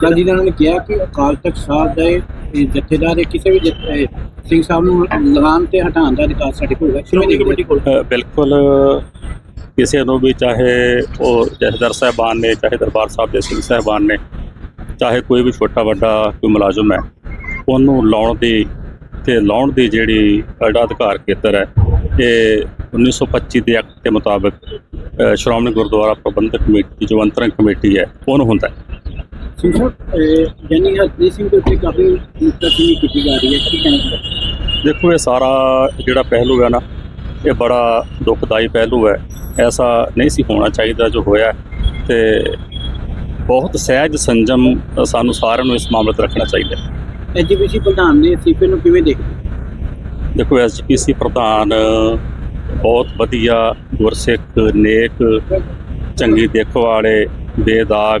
ਜਲਦੀ ਨਾਲ ਨੇ ਕਿਹਾ ਕਿ ਅਕਾਲ ਤਖਤ ਸਾਹਿਬ ਦੇ ਇਹ ਜਥੇਦਾਰ ਇਹ ਕਿਸੇ ਵੀ ਜਥੇ- ਸਿੰਘ ਸਾਹਿਬ ਨੂੰ ਲਗਾਮ ਤੇ ਹਟਾਉਣ ਦਾ ਅਧਿਕਾਰ ਸਾਡੇ ਕੋਲ ਹੈ। ਸ਼੍ਰੋਮਣੀ ਕਮੇਟੀ ਕੋਲ? ਬਿਲਕੁਲ ਕਿਸੇ ਨੂੰ ਵੀ ਚਾਹੇ ਉਹ ਜਥੇਦਾਰ ਸਾਹਿਬਾਨ ਨੇ ਚਾਹੇ ਦਰਬਾਰ ਸਾਹਿਬ ਦੇ ਸਿੰਘ ਸਾਹਿਬਾਨ ਨੇ ਚਾਹੇ ਕੋਈ ਵੀ ਛੋਟਾ ਵੱਡਾ ਕੋਈ ਮੁਲਾਜ਼ਮ ਹੈ ਉਹਨੂੰ ਲਾਉਣ ਦੀ ਤੇ ਲਾਉਣ ਦੀ ਜਿਹੜੀ ਜਿਹੜਾ ਅਧਿਕਾਰ ਖੇਤਰ ਹੈ ਇਹ 1925 ਦੇ ਐਕਟ ਦੇ ਮੁਤਾਬਕ ਸ਼੍ਰੋਮਣੀ ਗੁਰਦੁਆਰਾ ਪ੍ਰਬੰਧਕ ਕਮੇਟੀ ਜੋ ਅੰਤਰੰਗ ਕਮੇਟੀ ਹੈ ਉਹਨੂੰ ਹੁੰਦਾ ਹੈ। ਸਿੰਘ ਸਾਹਿਬ ਇਹ ਜਾਨੀ ਹਰਪ੍ਰੀਤ ਸਿੰਘ ਦੇ ਉੱਤੇ ਕਾਫੀ ਕੀਤੀ ਜਾ ਰਹੀ ਹੈ ਕੀ ਕਹਿਣਾ ਚਾਹੁੰਦੇ ਦੇਖੋ ਇਹ ਸਾਰਾ ਜਿਹੜਾ ਪਹਿਲੂ ਹੈ ਨਾ ਇਹ ਬੜਾ ਦੁਖਦਾਈ ਪਹਿਲੂ ਹੈ। ਐਸਾ ਨਹੀਂ ਸੀ ਹੋਣਾ ਚਾਹੀਦਾ ਜੋ ਹੋਇਆ ਤੇ ਬਹੁਤ ਸਹਿਜ ਸੰਜਮ ਸਾਨੂੰ ਸਾਰਿਆਂ ਨੂੰ ਇਸ ਮਾਮਲੇ ਤੇ ਰੱਖਣਾ ਚਾਹੀਦਾ ਹੈ। ਐਜੀਪੀਸੀ ਪ੍ਰਧਾਨ ਨੇ ਸੀਪੀ ਨੂੰ ਕਿਵੇਂ ਦੇਖਦੇ? ਦੇਖੋ ਐਸਜੀਪੀਸੀ ਪ੍ਰਧਾਨ ਬਹੁਤ ਵਧੀਆ ਗੁਰਸਿੱਖ ਨੇਕ ਚੰਗੀ ਦੇਖ ਵਾਲੇ ਬੇਦਾਗ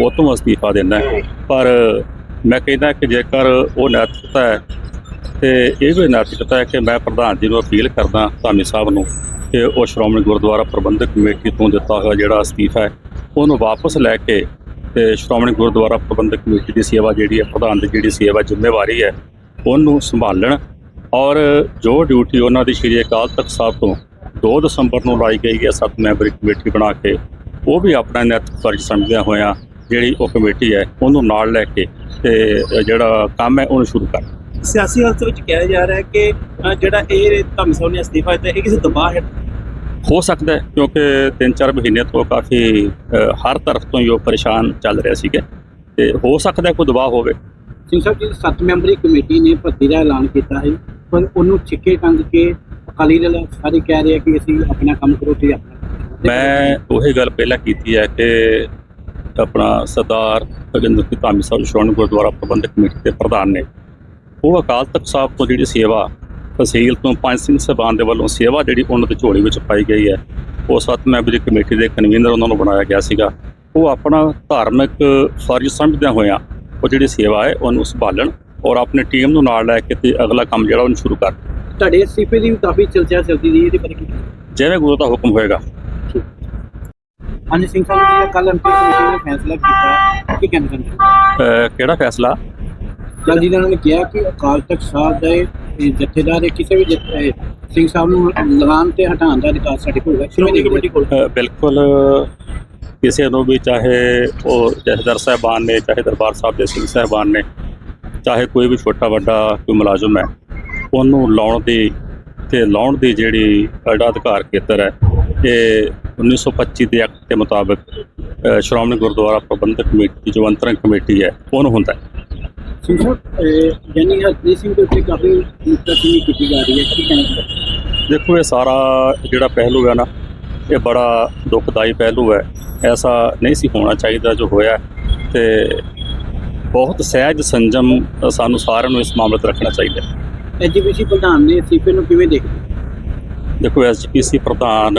ਉਹ ਤੋਂ ਅਸਤੀਫਾ ਦੇਣਾ ਪਰ ਮੈਂ ਕਹਿੰਦਾ ਕਿ ਜੇਕਰ ਉਹ ਨੈਤਿਕਤਾ ਹੈ ਤੇ ਇਹ ਵੀ ਨੈਤਿਕਤਾ ਹੈ ਕਿ ਮੈਂ ਪ੍ਰਧਾਨ ਜੀ ਨੂੰ ਅਪੀਲ ਕਰਦਾ ਧਾਮੀ ਸਾਹਿਬ ਨੂੰ ਕਿ ਉਹ ਸ਼੍ਰੋਮਣੀ ਗੁਰਦੁਆਰਾ ਪ੍ਰਬੰਧਕ ਕਮੇਟੀ ਤੋਂ ਦਿੱਤਾ ਹੋਇਆ ਜਿਹੜਾ ਅਸਤੀਫਾ ਹੈ, ਉਹਨੂੰ ਵਾਪਸ ਲੈ ਕੇ ਤੇ ਸ਼੍ਰੋਮਣੀ ਗੁਰਦੁਆਰਾ ਪ੍ਰਬੰਧਕ ਕਮੇਟੀ ਦੀ ਸੇਵਾ ਜਿਹੜੀ ਹੈ, ਪ੍ਰਧਾਨ ਦੀ ਜਿਹੜੀ ਸੇਵਾ ਜ਼ਿੰਮੇਵਾਰੀ ਹੈ, ਉਹਨੂੰ ਸੰਭਾਲਣ ਔਰ ਜੋ ਡਿਊਟੀ ਉਹਨਾਂ ਦੀ ਸ਼੍ਰੀ ਅਕਾਲ ਤਖਤ ਸਾਹਿਬ ਤੋਂ 2 ਦਸੰਬਰ ਨੂੰ ਲਾਈ ਗਈ ਹੈ, ਸੱਤ ਮੈਂਬਰੀ ਕਮੇਟੀ ਬਣਾ ਕੇ ਉਹ ਵੀ ਆਪਣਾ ਨੈਤਿਕ ਫਰਜ਼ ਸਮਝਦਿਆਂ ਹੋਇਆਂ ਜਿਹੜੀ ਉਹ ਕਮੇਟੀ ਹੈ ਉਹਨੂੰ ਨਾਲ ਲੈ ਕੇ ਤੇ ਜਿਹੜਾ ਕੰਮ ਹੈ ਉਹਨੂੰ ਸ਼ੁਰੂ ਕਰ ਸਿਆਸੀ ਹਾਲਤ ਵਿੱਚ ਕਿਹਾ ਜਾ ਰਿਹਾ ਹੈ ਕਿ ਜਿਹੜਾ ਇਹ ਧਰਮ ਸਾਹਿਬ ਨੇ ਅਸਤੀਫਾ ਦਿੱਤਾ ਇਹ ਕਿਸੇ ਦਬਾਅ ਹੈ। ਹੋ ਸਕਦਾ ਹੈ ਕਿਉਂਕਿ 3-4 ਮਹੀਨੇ ਤੋਂ ਕਾਫੀ ਹਰ ਤਰਫ ਤੋਂ ਹੀ ਉਹ ਪਰੇਸ਼ਾਨ ਚੱਲ ਰਿਹਾ ਸੀਗਾ। ਤੇ ਹੋ ਸਕਦਾ ਕੋਈ ਦਬਾਅ ਹੋਵੇ। ਸਿੰਘ ਸਾਹਿਬ ਜੀ ਸੱਤ ਮੈਂਬਰੀ ਕਮੇਟੀ ਨੇ ਭਰਤੀ ਦਾ ਐਲਾਨ ਕੀਤਾ ਹੈ ਪਰ ਉਹਨੂੰ ਛਿੱਕੇ ਟੰਗ ਕੇ ਅਕਾਲੀ ਦਲ ਸਾਰੇ ਕਹਿ ਰਹੇ ਆ ਕਿ ਅਸੀਂ ਆਪਣਾ ਕੰਮ ਕਰੋ ਤੇ ਆਪਣਾ ਮੈਂ ਉਹੀ ਗੱਲ ਪਹਿਲਾਂ ਕੀਤੀ ਹੈ ਕਿ ਆਪਣਾ ਸਰਦਾਰ ਭਗਿੰਦਰ ਸਿੰਘ ਧਾਮੀ ਸਾਹਿਬ ਸ਼੍ਰੋਮਣੀ ਗੁਰਦੁਆਰਾ ਪ੍ਰਬੰਧਕ ਕਮੇਟੀ ਦੇ ਪ੍ਰਧਾਨ ਨੇ ਉਹ ਅਕਾਲ ਤਖਤ ਸਾਹਿਬ ਤੋਂ ਜਿਹੜੀ ਸੇਵਾ ਤਹਿਸੀਲ ਤੋਂ ਪੰਜ ਸਿੰਘ ਸਾਹਿਬਾਨ ਦੇ ਵੱਲੋਂ ਸੇਵਾ ਜਿਹੜੀ ਉਹਨਾਂ ਦੀ ਝੋਲੀ ਵਿੱਚ ਪਾਈ ਗਈ ਹੈ ਉਹ ਸੱਤ ਮੈਂਬਰੀ ਕਮੇਟੀ ਦੇ ਕਨਵੀਨਰ ਉਹਨਾਂ ਨੂੰ ਬਣਾਇਆ ਗਿਆ ਸੀਗਾ। ਉਹ ਆਪਣਾ ਧਾਰਮਿਕ ਫਰਜ਼ ਸਮਝਦਿਆਂ ਹੋਇਆਂ ਉਹ ਜਿਹੜੀ ਸੇਵਾ ਹੈ ਉਹਨੂੰ ਸੰਭਾਲਣ ਔਰ ਆਪਣੀ ਟੀਮ ਨੂੰ ਨਾਲ ਲੈ ਕੇ ਤੇ ਅਗਲਾ ਕੰਮ ਜਿਹੜਾ ਉਹਨੂੰ ਸ਼ੁਰੂ ਕਰ ਤੁਹਾਡੇ ਅਸਤੀਫੇ ਦੀ ਵੀ ਕਾਫੀ ਚਰਚਾ ਚੱਲਦੀ ਰਹੀ ਇਹਦੇ ਬਾਰੇ ਕੀ ਜਿਵੇਂ ਗੁਰੂ ਦਾ ਹੁਕਮ ਹੋਏਗਾ। ਹਾਂਜੀ ਸਿੰਘ ਸਾਹਿਬ ਜੀ ਕੱਲ ਅੰਤਿਮ ਕਮੇਟੀ ਨੇ ਫੈਸਲਾ ਕੀਤਾ ਕੀ ਕਹਿਣਾ ਚਾਹੁੰਦੇ ਅਹ ਕਿਹੜਾ ਫੈਸਲਾ? ਜਲਦੀ ਨਾਲ ਨੇ ਕਿਹਾ ਕਿ ਅਕਾਲ ਤਖਤ ਸਾਹਿਬ ਦੇ ਜਥੇਦਾਰ ਕਿਸੇ ਵੀ ਸਿੰਘ ਸਾਹਿਬ ਨੂੰ ਲਗਾਮ ਤੇ ਹਟਾਉਣ ਦਾ ਅਧਿਕਾਰ ਸਾਡੇ ਕੋਲ ਹੈ। ਸ਼੍ਰੋਮਣੀ ਕਮੇਟੀ ਕੋਲ। ਬਿਲਕੁਲ ਕਿਸੇ ਨੂੰ ਵੀ ਚਾਹੇ ਉਹ ਜਥੇਦਾਰ ਸਾਹਿਬਾਨ ਨੇ ਚਾਹੇ ਦਰਬਾਰ ਸਾਹਿਬ ਦੇ ਸਿੰਘ ਸਾਹਿਬਾਨ ਨੇ ਚਾਹੇ ਕੋਈ ਵੀ ਛੋਟਾ ਵੱਡਾ ਕੋਈ ਮੁਲਾਜ਼ਮ ਹੈ ਉਹਨੂੰ ਲਾਉਣ ਦੀ ਤੇ ਲਾਉਣ ਦੀ ਜਿਹੜੀ ਜਿਹੜਾ ਅਧਿਕਾਰ ਖੇਤਰ ਹੈ ਇਹ 1925 ਦੇ ਐਕਟ ਦੇ ਮੁਤਾਬਕ ਸ਼੍ਰੋਮਣੀ ਗੁਰਦੁਆਰਾ ਪ੍ਰਬੰਧਕ ਕਮੇਟੀ ਜੋ ਅੰਤਰੰਗ ਕਮੇਟੀ ਹੈ ਉਹਨੂੰ ਹੁੰਦਾ ਹੈ? ਸਿੰਘ ਹਰਪ੍ਰੀਤ ਦੇ ਉੱਤੇ ਕਾਫੀ ਮੁੱਤਕੀ ਕੀਤੀ ਜਾ ਰਹੀ ਹੈ ਕੀ ਦੇਖੋ ਇਹ ਸਾਰਾ ਜਿਹੜਾ ਪਹਿਲੂ ਹੈ ਨਾ ਇਹ ਬੜਾ ਦੁਖਦਾਈ ਪਹਿਲੂ ਹੈ। ਐਸਾ ਨਹੀਂ ਸੀ ਹੋਣਾ ਚਾਹੀਦਾ ਜੋ ਹੋਇਆ ਤੇ ਬਹੁਤ ਸਹਿਜ ਸੰਜਮ ਸਾਨੂੰ ਸਾਰਿਆਂ ਨੂੰ ਇਸ ਮਾਮਲੇ ਤੇ ਰੱਖਣਾ ਚਾਹੀਦਾ। ਐਜੀਪੀਸੀ ਪ੍ਰਧਾਨ ਨੇ ਸੀਪੀ ਨੂੰ ਕਿਵੇਂ ਦੇਖਦੇ ਦੇਖੋ ਐਸਜੀਪੀਸੀ ਪ੍ਰਧਾਨ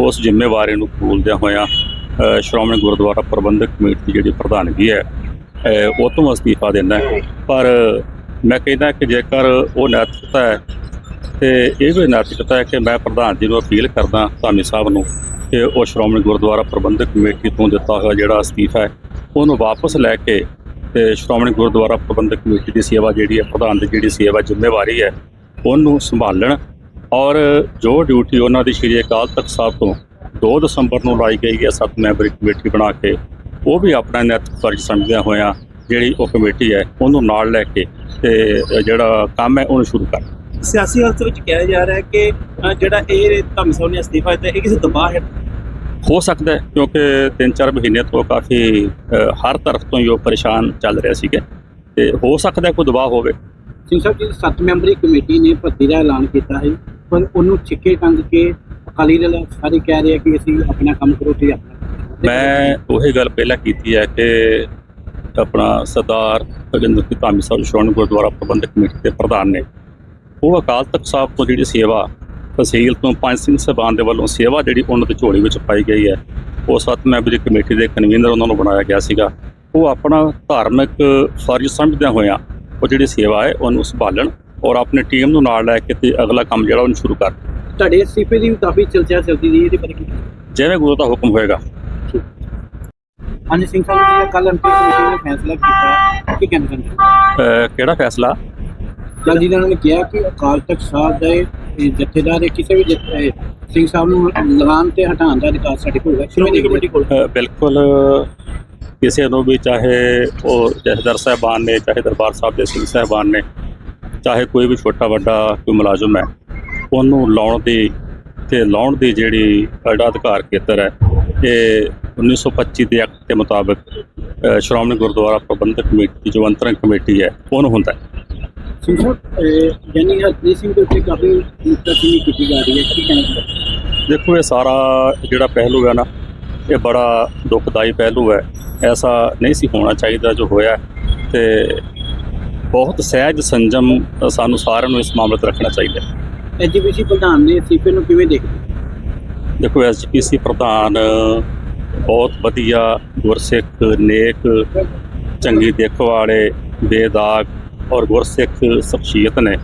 ਉਸ ਜ਼ਿੰਮੇਵਾਰੀ ਨੂੰ ਕਬੂਲਦਿਆਂ ਹੋਇਆਂ ਸ਼੍ਰੋਮਣੀ ਗੁਰਦੁਆਰਾ ਪ੍ਰਬੰਧਕ ਕਮੇਟੀ ਦੀ ਜਿਹੜੀ ਪ੍ਰਧਾਨਗੀ ਹੈ ਉਹ ਤੋਂ ਅਸਤੀਫਾ ਦਿੰਦਾ ਪਰ ਮੈਂ ਕਹਿੰਦਾ ਕਿ ਜੇਕਰ ਉਹ ਨੈਤਿਕਤਾ ਹੈ, ਤੇ ਇਹ ਵੀ ਨੈਤਿਕਤਾ ਹੈ ਕਿ ਮੈਂ ਪ੍ਰਧਾਨ ਜੀ ਨੂੰ ਅਪੀਲ ਕਰਦਾ ਧਾਮੀ ਸਾਹਿਬ ਨੂੰ ਕਿ ਉਹ ਸ਼੍ਰੋਮਣੀ ਗੁਰਦੁਆਰਾ ਪ੍ਰਬੰਧਕ ਕਮੇਟੀ ਤੋਂ ਦਿੱਤਾ ਹੋਇਆ ਜਿਹੜਾ ਅਸਤੀਫਾ ਹੈ, ਉਹਨੂੰ ਵਾਪਸ ਲੈ ਕੇ ਤੇ ਸ਼੍ਰੋਮਣੀ ਗੁਰਦੁਆਰਾ ਪ੍ਰਬੰਧਕ ਕਮੇਟੀ ਦੀ ਸੇਵਾ ਜਿਹੜੀ ਹੈ, ਪ੍ਰਧਾਨ ਦੀ ਜਿਹੜੀ ਸੇਵਾ ਜ਼ਿੰਮੇਵਾਰੀ ਹੈ, ਉਹਨੂੰ ਸੰਭਾਲਣ ਔਰ ਜੋ ਡਿਊਟੀ ਉਹਨਾਂ ਦੀ ਸ਼੍ਰੀ ਅਕਾਲ ਤਖਤ ਸਾਹਿਬ ਤੋਂ 2 ਦਸੰਬਰ ਨੂੰ ਲਾਈ ਗਈ ਹੈ ਸੱਤ ਮੈਂਬਰੀ ਕਮੇਟੀ ਬਣਾ ਕੇ ਉਹ ਵੀ ਆਪਣਾ ਨੈਤਿਕ ਫਰਜ਼ ਸਮਝਦਿਆਂ ਹੋਇਆਂ ਜਿਹੜੀ ਉਹ ਕਮੇਟੀ ਹੈ ਉਹਨੂੰ ਨਾਲ ਲੈ ਕੇ ਤੇ ਜਿਹੜਾ ਕੰਮ ਹੈ ਉਹਨੂੰ ਸ਼ੁਰੂ ਕਰ ਸਿਆਸੀ ਹਲਤ ਵਿੱਚ ਕਿਹਾ ਜਾ ਰਿਹਾ ਹੈ ਕਿ ਜਿਹੜਾ ਇਹ ਧਰਮ ਸਾਹਿਬ ਨੇ ਅਸਤੀਫਾ ਦਿੱਤਾ ਇਹ ਕਿਸੇ ਦਬਾਅ ਹੇਠ ਹੋ ਸਕਦਾ ਹੈ ਕਿਉਂਕਿ 3-4 ਮਹੀਨੇ ਤੋਂ ਕਾਫੀ ਹਰ ਤਰਫ ਤੋਂ ਹੀ ਉਹ ਪਰੇਸ਼ਾਨ ਚੱਲ ਰਿਹਾ ਸੀਗਾ। ਤੇ ਹੋ ਸਕਦਾ ਹੈ ਕੋਈ ਦਬਾਅ ਹੋਵੇ। ਸਿੰਘ ਸਾਹਿਬ ਜੀ ਸੱਤ ਮੈਂਬਰੀ ਕਮੇਟੀ ਨੇ ਭਰਤੀ ਦਾ ਐਲਾਨ ਕੀਤਾ ਹੈ ਪਰ ਉਹਨੂੰ ਛਿੱਕੇ ਟੰਗ ਕੇ ਅਕਾਲੀ ਦਲ ਸਾਰੇ ਕਹਿ ਰਹੇ ਆ ਕਿ ਅਸੀਂ ਆਪਣਾ ਕੰਮ ਕਰੋ ਤੇ ਆਪਣਾ ਮੈਂ ਉਹੀ ਗੱਲ ਪਹਿਲਾਂ ਕੀਤੀ ਹੈ ਕਿ ਆਪਣਾ ਸਰਦਾਰ ਭਗਿੰਦਰ ਸਿੰਘ ਧਾਮੀ ਸਾਹਿਬ ਸ਼੍ਰੋਮਣੀ ਗੁਰਦੁਆਰਾ ਪ੍ਰਬੰਧਕ ਕਮੇਟੀ ਦੇ ਪ੍ਰਧਾਨ ਨੇ, ਉਹ ਅਕਾਲ ਤਖਤ ਸਾਹਿਬ ਤੋਂ ਜਿਹੜੀ ਸੇਵਾ ਤਹਿਸੀਲ ਤੋਂ ਪੰਜ ਸਿੰਘ ਸਾਹਿਬਾਨ ਦੇ ਵੱਲੋਂ ਸੇਵਾ ਜਿਹੜੀ ਉਹਨਾਂ ਦੀ ਝੋਲੀ ਵਿੱਚ ਪਾਈ ਗਈ ਹੈ, ਉਹ ਸੱਤ ਮੈਂਬਰੀ ਕਮੇਟੀ ਦੇ ਕਨਵੀਨਰ ਉਹਨਾਂ ਨੂੰ ਬਣਾਇਆ ਗਿਆ ਸੀਗਾ। ਉਹ ਆਪਣਾ ਧਾਰਮਿਕ ਫਰਜ਼ ਸਮਝਦਿਆਂ ਹੋਇਆਂ ਉਹ ਜਿਹੜੀ ਸੇਵਾ ਹੈ ਉਹਨੂੰ ਸੰਭਾਲਣ ਔਰ ਆਪਣੀ ਟੀਮ ਨੂੰ ਨਾਲ ਲੈ ਕੇ ਤੇ ਅਗਲਾ ਕੰਮ ਜਿਹੜਾ ਉਹਨੂੰ ਸ਼ੁਰੂ ਕਰ ਤੁਹਾਡੇ ਅਸਤੀਫੇ ਦੀ ਵੀ ਕਾਫੀ ਚਰਚਾ ਚੱਲਦੀ ਰਹੀ ਇਹਦੇ ਬਾਰੇ ਕੀ ਜਿਵੇਂ ਗੁਰੂ ਦਾ ਹੁਕਮ ਹੋਏਗਾ। ਹਾਂਜੀ ਸਿੰਘ ਸਾਹਿਬ ਜੀ ਕੱਲ ਐਮਪੀ ਕਮੇਟੀ ਨੇ ਫੈਸਲਾ ਕੀਤਾ ਕੀ ਕਹਿੰਦੇ ਨੇ ਕਿਹੜਾ ਫੈਸਲਾ? ਕੱਲ ਜੀ ਨੇ ਕਿਹਾ ਕਿ ਅਕਾਲ ਤਖਤ ਸਾਹਿਬ ਦੇ ਜਥੇਦਾਰ ਦੇ ਕਿਸੇ ਵੀ ਸਿੰਘ ਸਾਹਿਬ ਨੂੰ ਲਗਾਮ ਤੇ ਹਟਾਉਣ ਦਾ ਅਧਿਕਾਰ ਸਾਡੇ ਕੋਲ ਹੈ। ਸ਼੍ਰੋਮਣੀ ਕਮੇਟੀ ਕੋਲ? ਬਿਲਕੁਲ ਕਿਸੇ ਨੂੰ ਵੀ ਚਾਹੇ ਉਹ ਜਥੇਦਾਰ ਸਾਹਿਬਾਨ ਨੇ ਚਾਹੇ ਦਰਬਾਰ ਸਾਹਿਬ ਦੇ ਸਿੰਘ ਸਾਹਿਬਾਨ ਨੇ ਚਾਹੇ ਕੋਈ ਵੀ ਛੋਟਾ ਵੱਡਾ ਕੋਈ ਮੁਲਾਜ਼ਮ ਹੈ ਉਹਨੂੰ ਲਾਉਣ ਦੀ ਤੇ ਲਾਉਣ ਦੀ ਜਿਹੜੀ ਜਿਹੜਾ ਅਧਿਕਾਰ ਖੇਤਰ ਹੈ ਇਹ 1925 ਦੇ ਐਕਟ ਦੇ ਮੁਤਾਬਕ ਸ਼੍ਰੋਮਣੀ ਗੁਰਦੁਆਰਾ ਪ੍ਰਬੰਧਕ ਕਮੇਟੀ ਜੋ ਅੰਤਰੰਗ ਕਮੇਟੀ ਹੈ ਉਹਨੂੰ ਹੁੰਦਾ ਹੈ। ਸਿੰਘ ਸਾਹਿਬ ਇਹ ਯਾਨੀ ਹਰਪ੍ਰੀਤ ਸਿੰਘ ਦੇ ਉੱਤੇ ਕਾਫੀ ਨੁਕਤਾਚੀਨੀ ਕੀਤੀ ਜਾ ਰਹੀ ਹੈ ਕੀ ਕਹਿੰਦੇ ਨੇ ਦੇਖੋ ਇਹ ਸਾਰਾ ਜਿਹੜਾ ਪਹਿਲੂ ਹੈ ਨਾ ਇਹ ਬੜਾ ਦੁਖਦਾਈ ਪਹਿਲੂ ਹੈ। ਐਸਾ ਨਹੀਂ ਸੀ ਹੋਣਾ ਚਾਹੀਦਾ ਜੋ ਹੋਇਆ ਤੇ ਬਹੁਤ ਸਹਿਜ ਸੰਜਮ ਸਾਨੂੰ ਸਾਰਿਆਂ ਨੂੰ ਇਸ ਮਾਮਲੇ 'ਤੇ ਰੱਖਣਾ ਚਾਹੀਦਾ ਹੈ। ਐਜੀਪੀਸੀ ਪ੍ਰਧਾਨ ਨੇ ਅਸਤੀਫੇ ਨੂੰ ਕਿਵੇਂ ਦੇਖਦੇ ਦੇਖੋ ਐਸਜੀਪੀਸੀ ਪ੍ਰਧਾਨ ਬਹੁਤ ਵਧੀਆ ਗੁਰਸਿੱਖ ਨੇਕ ਚੰਗੀ ਦਿੱਖ ਵਾਲੇ ਬੇਦਾਗ ਔਰ ਗੁਰਸਿੱਖ ਸ਼ਖਸੀਅਤ ਨੇ